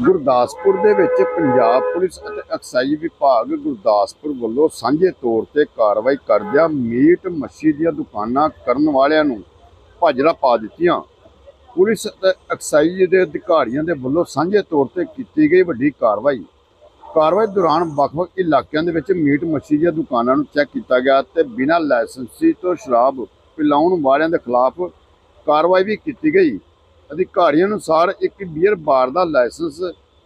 ਗੁਰਦਾਸਪੁਰ ਦੇ ਵਿੱਚ ਪੰਜਾਬ ਪੁਲਿਸ ਅਤੇ ਐਕਸਾਈਜ਼ ਵਿਭਾਗ ਗੁਰਦਾਸਪੁਰ ਵੱਲੋਂ ਸਾਂਝੇ ਤੌਰ ਤੇ ਕਾਰਵਾਈ ਕਰਦਿਆਂ ਮੀਟ ਮੱਛੀ ਦੀਆਂ ਦੁਕਾਨਾਂ ਕਰਨ ਵਾਲਿਆਂ ਨੂੰ ਭਾਜੜਾ ਪਾ ਦਿੱਤੀਆਂ। ਪੁਲਿਸ ਅਤੇ ਐਕਸਾਈਜ਼ ਦੇ ਅਧਿਕਾਰੀਆਂ ਦੇ ਵੱਲੋਂ ਸਾਂਝੇ ਤੌਰ ਤੇ ਕੀਤੀ ਗਈ ਵੱਡੀ ਕਾਰਵਾਈ। ਕਾਰਵਾਈ ਦੌਰਾਨ ਵੱਖ-ਵੱਖ ਇਲਾਕਿਆਂ ਦੇ ਵਿੱਚ ਮੀਟ ਮੱਛੀ ਦੀਆਂ ਦੁਕਾਨਾਂ ਨੂੰ ਚੈੱਕ ਕੀਤਾ ਗਿਆ ਤੇ ਬਿਨਾਂ ਲਾਇਸੈਂਸੀ ਤੋਂ ਸ਼ਰਾਬ ਪਿਲਾਉਣ ਵਾਲਿਆਂ ਦੇ ਖਿਲਾਫ ਕਾਰਵਾਈ ਵੀ ਕੀਤੀ ਗਈ। ਅਧਿਕਾਰੀਆਂ ਅਨੁਸਾਰ ਇੱਕ ਬੀਅਰ ਬਾਰ ਦਾ ਲਾਇਸੈਂਸ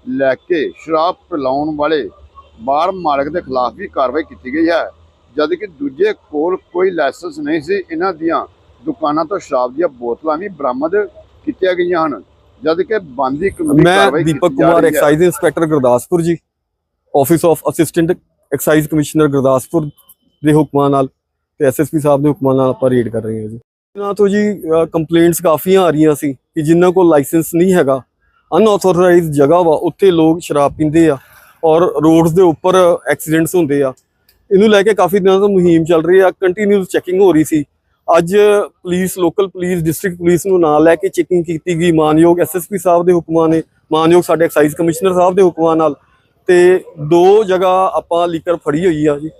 ਲੈ ਕੇ ਸ਼ਰਾਬ ਪਿਲਾਉਣ ਵਾਲੇ ਬਾਰ ਮਾਲਕ ਦੇ ਖਿਲਾਫ ਵੀ ਕਾਰਵਾਈ ਕੀਤੀ ਗਈ ਹੈ। ਜਦਕਿ ਦੂਜੇ ਕੋਲ ਕੋਈ ਲਾਇਸੈਂਸ ਨਹੀਂ ਸੀ ਇਹਨਾਂ ਦੀਆਂ ਦੁਕਾਨਾਂ ਤੋਂ ਸ਼ਰਾਬ ਦੀਆਂ ਬੋਤਲਾਂ ਵੀ ਬਰਾਮਦ ਕੀਤੀਆਂ ਗਈਆਂ ਹਨ। ਜਦਕਿ ਬੰਦੀ ਕਾਨੂੰਨੀ ਮੈਂ Deepak Kumar. Excise inspector Gurdaspur ji office of assistant excise commissioner Gurdaspur ਦੇ ਹੁਕਮਾਂ ਨਾਲ ਤੇ ਐਸਐਸਪੀ ਸਾਹਿਬ ਦੇ ਹੁਕਮਾਂ ਨਾਲ ਆਪਾਂ ਰੇਡ ਕਰ ਰਹੇ ਹਾਂ ਜੀ। ਇਹਨਾਂ ਤੋਂ ਜੀ ਕੰਪਲੇਂਟਸ ਕਾਫੀਆਂ ਆ ਰਹੀਆਂ ਸੀ ਕਿ ਜਿਨ੍ਹਾਂ ਕੋਲ ਲਾਇਸੈਂਸ ਨਹੀਂ ਹੈਗਾ ਅਨਆਥੋਰਾਈਜ਼ਡ ਜਗ੍ਹਾ ਵਾ, ਉੱਥੇ ਲੋਕ ਸ਼ਰਾਬ ਪੀਂਦੇ ਆ ਔਰ ਰੋਡਸ ਦੇ ਉੱਪਰ ਐਕਸੀਡੈਂਟਸ ਹੁੰਦੇ ਆ। ਇਹਨੂੰ ਲੈ ਕੇ ਕਾਫੀ ਦਿਨਾਂ ਤੋਂ ਮੁਹਿੰਮ ਚੱਲ ਰਹੀ ਆ ਕੰਟੀਨਿਊਸ ਚੈਕਿੰਗ ਹੋ ਰਹੀ ਸੀ। ਅੱਜ police local police district police ਨੂੰ ਨਾਲ ਲੈ ਕੇ ਚੈਕਿੰਗ ਕੀਤੀ ਗਈ। ਮਾਨਯੋਗ ਐਸਐਸਪੀ ਸਾਹਿਬ ਦੇ ਹੁਕਮਾਂ ਨੇ, ਮਾਨਯੋਗ ਸਾਡੇ ਐਕਸਾਈਜ਼ ਕਮਿਸ਼ਨਰ ਸਾਹਿਬ ਦੇ ਹੁਕਮਾਂ ਨਾਲ ਤੇ ਦੋ ਜਗ੍ਹਾ ਆਪਾਂ ਲੀਕਰ ਫੜੀ ਹੋਈ ਆ ਜੀ,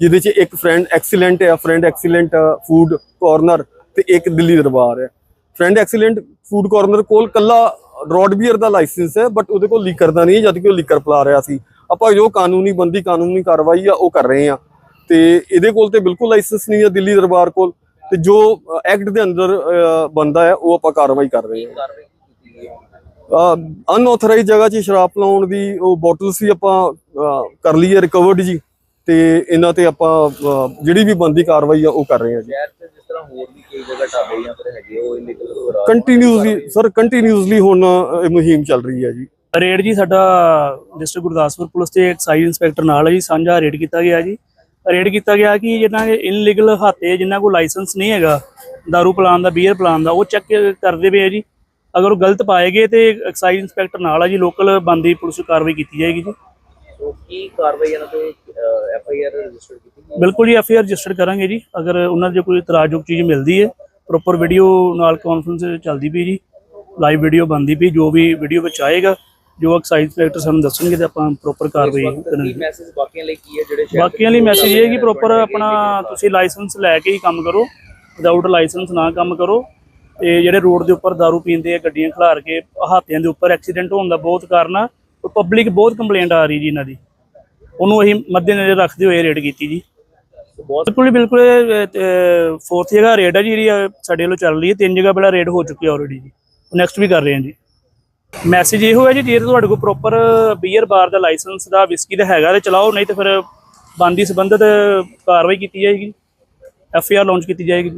ਜਿਹਦੇ ਚ ਇੱਕ ਫਰੈਂਡ ਐਕਸੀਲੈਂਟ ਹੈ ਫਰੈਂਡ ਐਕਸੀਲੈਂਟ ਫੂਡ ਕਾਰਨਰ ਤੇ ਇੱਕ ਦਿੱਲੀ ਦਰਬਾਰ ਹੈ ਫਰੈਂਡ ਐਕਸੀਲੈਂਟ ਫੂਡ ਕਾਰਨਰ ਕੋਲ ਕੱਲਾ ਰੋਡ ਬੀਅਰ ਦਾ ਲਾਇਸੈਂਸ ਹੈ ਬਟ ਉਹਦੇ ਕੋਲ ਲੀਕਰ ਦਾ ਨਹੀਂ ਹੈ, ਜਦ ਕਿ ਉਹ ਲੀਕਰ ਪਲਾ ਰਿਹਾ ਸੀ। ਆਪਾਂ ਜੋ ਕਾਨੂੰਨੀ ਬੰਦੀ, ਕਾਨੂੰਨੀ ਕਾਰਵਾਈ ਆ, ਉਹ ਕਰ ਰਹੇ ਆ। ਤੇ ਇਹਦੇ ਕੋਲ ਤੇ ਬਿਲਕੁਲ ਲਾਇਸੈਂਸ ਨਹੀਂ ਹੈ ਦਿੱਲੀ ਦਰਬਾਰ ਕੋਲ। ਤੇ ਜੋ ਐਕਟ ਦੇ ਅੰਦਰ ਬੰਦਾ ਹੈ, ਉਹ ਆਪਾਂ ਕਾਰਵਾਈ ਕਰ ਰਹੇ ਹਾਂ। ਅਨਆਥੋਰਾਈਜ਼ ਜਗ੍ਹਾ 'ਚ ਸ਼ਰਾਬ ਪਲਾਉਣ ਦੀ ਉਹ ਬੋਟਲ ਸੀ ਆਪਾਂ ਕਰ ਲਈ ਹੈ ਰਿਕਵਰਡ ਜੀ। ਤੇ ਇਹਨਾਂ ਤੇ ਆਪਾਂ ਜਿਹੜੀ ਵੀ ਬੰਦੀ ਕਾਰਵਾਈ ਆ, ਉਹ ਕਰ ਰਹੇ ਹਾਂ ਜੀ। ਜਗ੍ਹਾ ਢਾਬੇ ਜਾਂ ਫਿਰ ਹੈਗੇ ਉਹ ਇਲੀਗਲ ਕੰਟੀਨਿਊਸਲੀ ਸਰ ਕੰਟੀਨਿਊਸਲੀ ਹੁਣ ਇਹ ਮੁਹਿੰਮ ਚੱਲ ਰਹੀ ਹੈ ਜੀ। ਰੇਡ ਜੀ ਸਾਡਾ ਡਿਸਟ੍ਰਿਕਟ ਗੁਰਦਾਸਪੁਰ ਪੁਲਿਸ ਤੇ ਐਕਸਾਈਜ਼ ਇੰਸਪੈਕਟਰ ਨਾਲ ਹੈ ਜੀ ਸਾਂਝਾ ਰੇਡ ਕੀਤਾ ਗਿਆ ਜੀ। ਰੇਡ ਕੀਤਾ ਗਿਆ ਕਿ ਜਿਹਨਾਂ ਦੇ ਇਨਲੀਗਲ ਹਾਤੇ ਜਿਨ੍ਹਾਂ ਕੋਲ ਲਾਇਸੈਂਸ ਨਹੀਂ ਹੈਗਾ दारू ਪਲਾਨ ਦਾ ਬੀਅਰ ਪਲਾਨ ਦਾ ਉਹ ਚੈੱਕ ਕਰਦੇ ਪਏ ਆ ਜੀ। ਅਗਰ ਉਹ ਗਲਤ ਪਾਏਗੇ ਤੇ ਐਕਸਾਈਜ਼ ਇੰਸਪੈਕਟਰ ਨਾਲ ਆ ਜੀ ਲੋਕਲ ਬੰਦੀ ਪੁਲਿਸ ਕਾਰਵਾਈ ਕੀਤੀ ਜਾਏਗੀ ਜੀ। ਸੋ ਕੀ ਕਾਰਵਾਈ ਇਹਨਾਂ ਤੇ ਐਫ ਆਈ ਆਰ ਰਜਿਸਟਰ ਕੀਤੀ ਗਈ? ਬਿਲਕੁਲ ਜੀ ਐਫ ਆਈ ਆਰ ਰਜਿਸਟਰ ਕਰਾਂਗੇ ਜੀ। ਅਗਰ ਉਹਨਾਂ ਦੇ ਕੋਈ ਇਤਰਾਜ਼ਯੋਗ ਚੀਜ਼ ਮਿਲਦੀ ਹੈ ਪ੍ਰੋਪਰ ਵੀਡੀਓ ਨਾਲ ਕਾਨਫਰੰਸ ਚੱਲਦੀ ਪਈ ਜੀ ਲਾਈਵ ਵੀਡੀਓ ਬਣਦੀ ਪਈ ਜੋ ਵੀ ਵੀਡੀਓ ਵਿੱਚ ਆਏਗਾ ਜੋ ਐਕਸਾਈਜ਼ ਇੰਸਪੈਕਟਰ ਸਾਨੂੰ ਦੱਸਣਗੇ ਤੇ ਆਪਾਂ ਪ੍ਰੋਪਰ ਕਾਰਵਾਈ ਕਰਾਂਗੇ। ਮੈਸੇਜ ਬਾਕੀਆਂ ਲਈ ਕੀ ਹੈ ਜਿਹੜੇ ਸ਼ਹਿਰ ਬਾਕੀਆਂ ਲਈ ਮੈਸੇਜ ਇਹ ਹੈ ਕਿ ਪ੍ਰੋਪਰ ਆਪਣਾ ਤੁਸੀਂ ਲਾਇਸੈਂਸ ਲੈ ਕੇ ਹੀ ਕੰਮ ਕਰੋ ਵਿਦਆਊਟ ਲਾਇਸੈਂਸ ਨਾ ਕੰਮ ਕਰੋ। ਤੇ ਜਿਹੜੇ ਰੋਡ ਦੇ ਉੱਪਰ दारू ਪੀਂਦੇ ਆ ਗੱਡੀਆਂ ਖਿਲਾਰ ਕੇ ਹਾਤਿਆਂ ਦੇ ਉੱਪਰ ਐਕਸੀਡੈਂਟ ਹੋਣ ਦਾ ਬਹੁਤ ਕਾਰਨ ਆ। ਪਬਲਿਕ ਬਹੁਤ ਕੰਪਲੇਂਟ ਆ ਰਹੀ ਜੀ ਇਹਨਾਂ ਦੀ। ਉਹਨੂੰ ਅਸੀਂ ਮੱਦੇਨਜ਼ਰ ਰੱਖਦੇ ਹੋਏ ਰੇਡ ਕੀਤੀ ਜੀ। ਬਹੁਤ ਬਿਲਕੁਲ ਬਿਲਕੁਲ ਫੋਰਥ ਜਗ੍ਹਾ ਰੇਡ ਹੈ ਜੀ ਜਿਹੜੀ ਸਾਡੇ ਵੱਲੋਂ ਚੱਲ ਰਹੀ ਹੈ। ਤਿੰਨ ਜਗ੍ਹਾ ਪਹਿਲਾਂ ਰੇਡ ਹੋ ਚੁੱਕੀ ਹੈ ਆਲਰੇਡੀ ਜੀ। ਨੈਕਸਟ ਵੀ ਕਰ ਰਹੇ ਹਾਂ ਜੀ। ਮੈਸੇਜ ਇਹੋ ਹੈ ਜੀ ਜੇ ਤੁਹਾਡੇ ਕੋਲ ਪ੍ਰੋਪਰ ਬੀਅਰ ਬਾਰ ਦਾ ਲਾਇਸੈਂਸ ਦਾ ਵਿਸਕੀ ਦਾ ਹੈਗਾ ਤੇ ਚਲਾਓ ਨਹੀਂ ਤੇ ਫਿਰ ਬੰਦੀ ਸੰਬੰਧਿਤ ਕਾਰਵਾਈ ਕੀਤੀ ਜਾਏਗੀ। ਐਫ ਆਈ ਆਰ ਲਾਂਚ ਕੀਤੀ ਜਾਏਗੀ